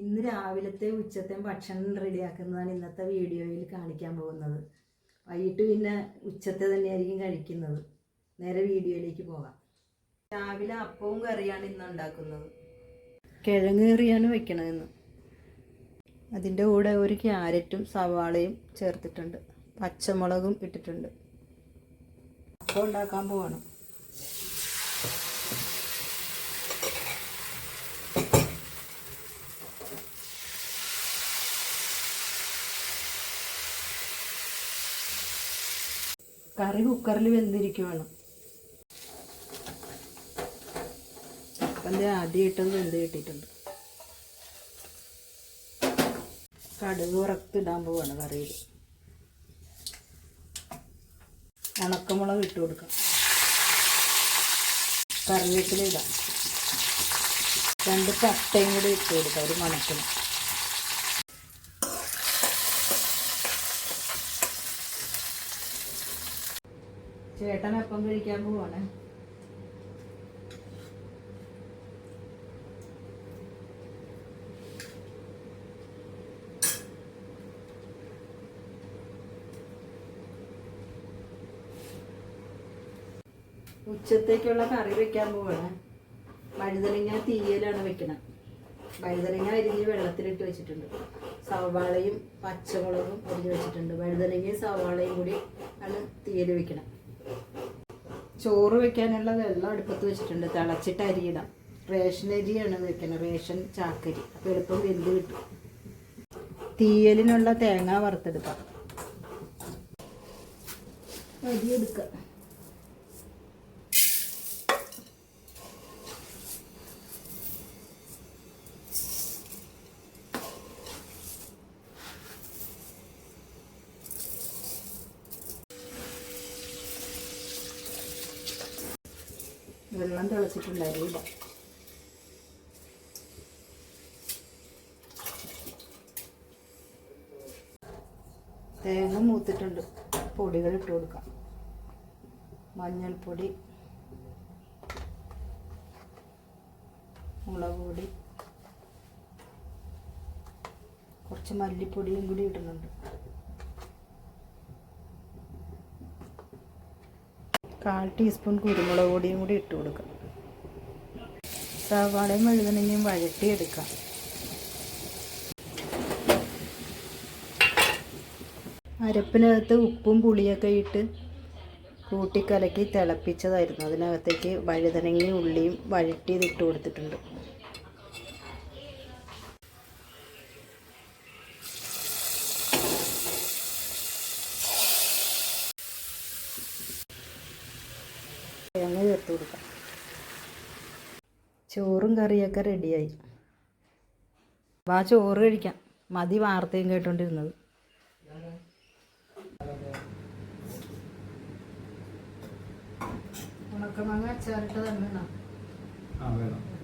ഇന്ന് രാവിലത്തെ ഉച്ചത്തെ ഭക്ഷണം റെഡിയാക്കുന്നതാണ് ഇന്നത്തെ വീഡിയോയിൽ കാണിക്കാൻ പോകുന്നത്. വൈകിട്ട് പിന്നെ ഉച്ചത്തെ തന്നെയായിരിക്കും കഴിക്കുന്നത്. നേരെ വീഡിയോയിലേക്ക് പോകാം. രാവിലെ അപ്പവും കറിയാണ് ഇന്ന് ഉണ്ടാക്കുന്നത്. കിഴങ്ങ് കറിയാണ് വെക്കണതെന്ന്. അതിന്റെ കൂടെ ഒരു ക്യാരറ്റും സവാളയും ചേർത്തിട്ടുണ്ട്. പച്ചമുളകും ഇട്ടിട്ടുണ്ട്. അപ്പം ഉണ്ടാക്കാൻ പോവാണ്. കറി കുക്കറിൽ വെന്തിരിക്കുവാണ്. അപ്പം ആദ്യം ഇട്ടത് വെന്ത് കിട്ടിയിട്ടുണ്ട്. കടുക് വറുത്തിടാൻ പോവാണ് കറിയിൽ ഉണക്കമുളക് ഇട്ട് കൊടുക്കാം. കറിവേപ്പില ഇടാം. രണ്ട് പട്ടയും കൂടി ഇട്ട് കൊടുക്കാം ഒരു മണക്കിന്. ചേട്ടൻ അപ്പം കഴിക്കാൻ പോവാണ്. ഉച്ചത്തേക്കുള്ള കറി വെക്കാൻ പോവാണ്. വഴുതനങ്ങ തീയലാണ് വെക്കണം. വഴുതനങ്ങ അരിഞ്ഞ് വെള്ളത്തിലിട്ട് വെച്ചിട്ടുണ്ട്. സവാളയും പച്ചമുളകും അരിഞ്ഞ് വെച്ചിട്ടുണ്ട്. വഴുതനങ്ങയും സവാളയും കൂടി ആണ് തീയൽ വെക്കണം. ചോറ് വെക്കാനുള്ള വെള്ളം അടുപ്പത്ത് വെച്ചിട്ടുണ്ട്. തിളച്ചിട്ട് അരിയിടാം റേഷൻ അരിയാണ് വെക്കുന്നത്. റേഷൻ ചാക്കരി. അപ്പോൾ എളുപ്പം വെന്ത് കിട്ടും. തീയലിനുള്ള തേങ്ങ വറുത്തെടുക്കാം. അരി എടുക്കാം. വെള്ളം തിളച്ചിട്ടുണ്ടായിരുന്നില്ല. തേങ്ങ മൂത്തിട്ടുണ്ട്. പൊടികൾ ഇട്ട് കൊടുക്കാം. മഞ്ഞൾപ്പൊടി മുളക് പൊടി കുറച്ച് മല്ലിപ്പൊടിയും കൂടി ഇടുന്നുണ്ട്. കാൽ ടീസ്പൂൺ കുരുമുളക് പൊടിയും കൂടി ഇട്ട് കൊടുക്കാം. സവാളയും വഴുതനങ്ങയും വഴട്ടിയെടുക്കാം അരപ്പിനകത്ത് ഉപ്പും പുളിയൊക്കെ ഇട്ട് കൂട്ടിക്കലക്കി തിളപ്പിച്ചതായിരുന്നു. അതിനകത്തേക്ക് വഴുതനങ്ങയും ഉള്ളിയും വഴട്ടിയത് ഇട്ട് കൊടുത്തിട്ടുണ്ട്. തേങ്ങ ചേർത്ത് കൊടുക്കാം. ചോറും കറിയൊക്കെ റെഡിയായി. വാ ചോറ് കഴിക്കാം. മതി വാർത്തയും കേട്ടോണ്ടിരുന്നത്. ഉണക്കമാങ്ങ അച്ചാറിട്ട് തന്നെ ആ വേണം.